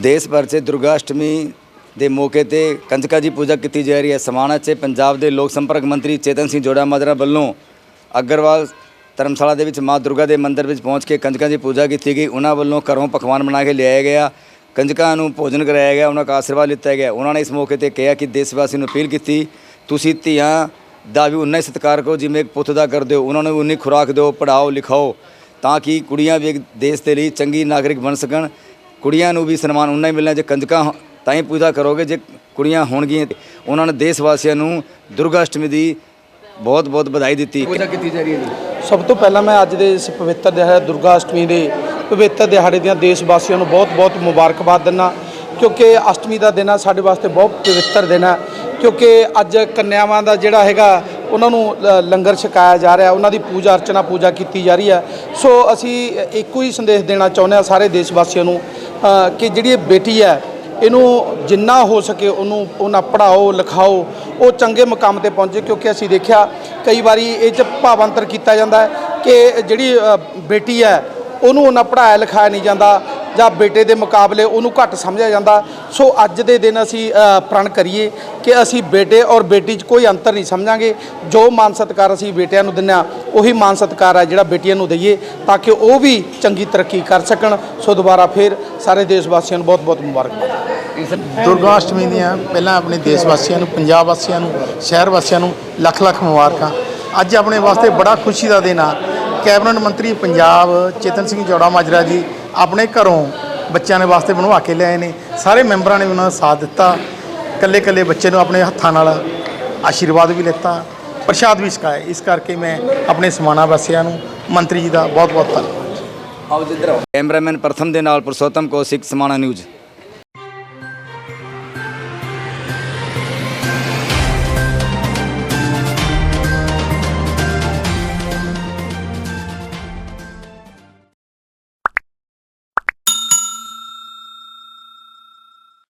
ਦੇਸ਼ ਭਰ 'ਚ ਦੁਰਗਾ ਅਸ਼ਟਮੀ ਦੇ ਮੌਕੇ ਤੇ ਕੰਜਕਾ ਦੀ ਪੂਜਾ ਕੀਤੀ ਜਾ ਰਹੀ ਹੈ। ਸਮਾਣਾ 'ਚ ਪੰਜਾਬ ਦੇ ਲੋਕ ਸੰਪਰਕ ਮੰਤਰੀ ਚੇਤਨ ਸਿੰਘ ਜੋੜਾ ਮਾਜਰਾ ਵੱਲੋਂ ਅਗਰਵਾਲ ਧਰਮਸ਼ਾਲਾ ਦੇ ਵਿੱਚ ਮਾਂ ਦੁਰਗਾ ਦੇ ਮੰਦਿਰ ਵਿੱਚ ਪਹੁੰਚ ਕੇ ਕੰਜਕਾਂ ਦੀ ਪੂਜਾ ਕੀਤੀ ਗਈ। ਉਹਨਾਂ ਵੱਲੋਂ ਘਰੋਂ ਪਕਵਾਨ ਬਣਾ ਕੇ ਲਿਆਇਆ ਗਿਆ। ਕੰਜਕਾਂ ਨੂੰ ਭੋਜਨ ਕਰਾਇਆ ਗਿਆ, ਉਹਨਾਂ ਦਾ ਆਸ਼ੀਰਵਾਦ ਲਿੱਤਾ ਗਿਆ। ਉਹਨਾਂ ਨੇ ਇਸ ਮੌਕੇ ਤੇ ਕਿਹਾ ਕਿ ਦੇਸ਼ ਵਾਸੀ ਨੂੰ ਅਪੀਲ ਕੀਤੀ, ਤੁਸੀਂ ਧੀਆਂ ਦਾ ਵੀ ਉਨਾ ਹੀ ਸਤਿਕਾਰ ਕਰੋ ਜਿਵੇਂ ਇੱਕ ਪੁੱਤ ਦਾ ਕਰਦੇ ਹੋ। ਉਹਨਾਂ ਨੂੰ ਉਨੀ ਖੁਰਾਕ ਦਿਓ ਪੜਾਓ ਲਿਖਾਓ ਤਾਂ ਕਿ ਕੁੜੀਆਂ ਵੀ ਦੇਸ਼ ਦੇ ਲਈ ਚੰਗੀ ਨਾਗਰਿਕ ਬਣ ਸਕਣ। ਕੁੜੀਆਂ ਨੂੰ ਵੀ ਸਨਮਾਨ ਉਨਾ ਹੀ ਮਿਲਣਾ ਜੇ ਕੰਜਕਾਂ ਤਾਂ ਹੀ ਪੂਜਾ ਕਰੋਗੇ ਜੇ ਕੁੜੀਆਂ ਹੋਣਗੀਆਂ ਤੇ। ਉਹਨਾਂ ਨੇ ਦੇਸ਼ ਵਾਸੀਆਂ ਨੂੰ ਦੁਰਗਾ ਅਸ਼ਟਮੀ ਦੀ ਬਹੁਤ ਬਹੁਤ ਵਧਾਈ ਦਿੱਤੀ। ਪੂਜਾ ਕੀਤੀ ਜਾ ਰਹੀ ਹੈ ਜੀ। ਸਭ ਤੋਂ ਪਹਿਲਾਂ ਮੈਂ ਅੱਜ ਦੇ ਇਸ ਪਵਿੱਤਰ ਦਿਹਾੜੇ ਦੁਰਗਾ ਅਸ਼ਟਮੀ ਦੇ ਪਵਿੱਤਰ ਦਿਹਾੜੇ ਦੀਆਂ ਦੇਸ਼ ਵਾਸੀਆਂ ਨੂੰ ਬਹੁਤ-ਬਹੁਤ ਮੁਬਾਰਕਬਾਦ ਦਿੰਦਾ। ਕਿਉਂਕਿ ਅਸ਼ਟਮੀ ਦਾ ਦਿਨ ਆ ਸਾਡੇ ਵਾਸਤੇ ਬਹੁਤ ਪਵਿੱਤਰ ਦਿਨ ਹੈ ਕਿਉਂਕਿ ਅੱਜ ਕੰਨਿਆਵਾਂ ਦਾ ਜਿਹੜਾ ਹੈਗਾ ਉਹਨਾਂ ਨੂੰ ਲ- ਲੰਗਰ ਛਕਾਇਆ ਜਾ ਰਿਹਾ ਉਹਨਾਂ ਦੀ ਪੂਜਾ ਅਰਚਨਾ ਪੂਜਾ ਕੀਤੀ ਜਾ ਰਹੀ ਹੈ। ਸੋ ਅਸੀਂ ਇੱਕੋ ਹੀ ਸੰਦੇਸ਼ ਦੇਣਾ ਚਾਹੁੰਦੇ ਹਾਂ ਸਾਰੇ ਦੇਸ਼ ਵਾਸੀਆਂ ਨੂੰ ਕਿ ਜਿਹੜੀ ਇਹ ਬੇਟੀ ਹੈ, ਇਹਨੂੰ ਜਿੰਨਾ ਹੋ ਸਕੇ ਉਹਨੂੰ ਉਹਨਾਂ ਪੜਾਓ ਲਿਖਾਓ, ਉਹ ਚੰਗੇ ਮੁਕਾਮ ਤੇ ਪਹੁੰਚੇ, ਕਿਉਂਕਿ ਅਸੀਂ ਦੇਖਿਆ ਕਈ ਵਾਰੀ ਇਹ ਚ ਭਾਵਾਂਤਰ ਕੀਤਾ ਜਾਂਦਾ ਹੈ ਕਿ ਜਿਹੜੀ ਬੇਟੀ ਹੈ ਉਹਨੂੰ ਉਹਨਾਂ ਪੜਾਇਆ ਲਿਖਾਇਆ ਨਹੀਂ ਜਾਂਦਾ ਜਾਂ ਬੇਟੇ ਦੇ ਮੁਕਾਬਲੇ ਉਹਨੂੰ ਘੱਟ ਸਮਝਿਆ ਜਾਂਦਾ। ਸੋ ਅੱਜ ਦੇ ਦਿਨ ਅਸੀਂ ਪ੍ਰਣ ਕਰੀਏ ਕਿ ਅਸੀਂ ਬੇਟੇ ਔਰ ਬੇਟੀ 'ਚ ਕੋਈ ਅੰਤਰ ਨਹੀਂ ਸਮਝਾਂਗੇ। ਜੋ ਮਾਨ ਸਤਿਕਾਰ ਅਸੀਂ ਬੇਟਿਆਂ ਨੂੰ ਦਿੰਦੇ ਹਾਂ, ਉਹੀ ਮਾਨ ਸਤਿਕਾਰ ਹੈ ਜਿਹੜਾ ਬੇਟੀਆਂ ਨੂੰ ਦਈਏ ਤਾਂ ਕਿ ਉਹ ਵੀ ਚੰਗੀ ਤਰੱਕੀ ਕਰ ਸਕਣ। ਸੋ ਦੁਬਾਰਾ ਫਿਰ ਸਾਰੇ ਦੇਸ਼ ਵਾਸੀਆਂ ਨੂੰ ਬਹੁਤ ਬਹੁਤ ਮੁਬਾਰਕਬਾਦ ਦੁਰਗਾ ਅਸ਼ਟਮੀ ਦੀਆਂ ਪਹਿਲਾਂ ਆਪਣੇ ਦੇਸ਼ ਵਾਸੀਆਂ ਨੂੰ, ਪੰਜਾਬ ਵਾਸੀਆਂ ਨੂੰ, ਸ਼ਹਿਰ ਵਾਸੀਆਂ ਨੂੰ ਲੱਖ ਲੱਖ ਮੁਬਾਰਕਾਂ। ਅੱਜ ਆਪਣੇ ਵਾਸਤੇ ਬੜਾ ਖੁਸ਼ੀ ਦਾ ਦਿਨ ਆ। ਕੈਬਨਿਟ ਮੰਤਰੀ ਪੰਜਾਬ ਚੇਤਨ ਸਿੰਘ ਜੋੜਾ ਮਾਜਰਾ ਜੀ ਆਪਣੇ ਘਰੋਂ ਬੱਚਿਆਂ ਦੇ ਵਾਸਤੇ ਬਣਵਾ ਕੇ ਲਿਆਏ ਨੇ। ਸਾਰੇ ਮੈਂਬਰਾਂ ਨੇ ਉਹਨਾਂ ਦਾ ਸਾਥ ਦਿੱਤਾ। ਕੱਲੇ ਕੱਲੇ ਬੱਚੇ ਨੂੰ ਆਪਣੇ ਹੱਥਾਂ ਨਾਲ ਆਸ਼ੀਰਵਾਦ ਵੀ ਲਿੱਤਾ, ਪ੍ਰਸ਼ਾਦ ਵੀ ਛਕਾਇਆ। ਇਸ ਕਰਕੇ ਮੈਂ ਆਪਣੇ ਸਮਾਣਾ ਵਾਸੀਆਂ ਨੂੰ ਮੰਤਰੀ ਜੀ ਦਾ ਬਹੁਤ ਬਹੁਤ ਧੰਨਵਾਦ। ਆਓ ਜਿੱਧਰ ਕੈਮਰਾਮੈਨ ਪ੍ਰਥਮ ਦੇ ਨਾਲ ਪੁਰਸ਼ੋਤਮ ਕੌਸ਼ਿਕ ਸਮਾਣਾ ਨਿਊਜ਼।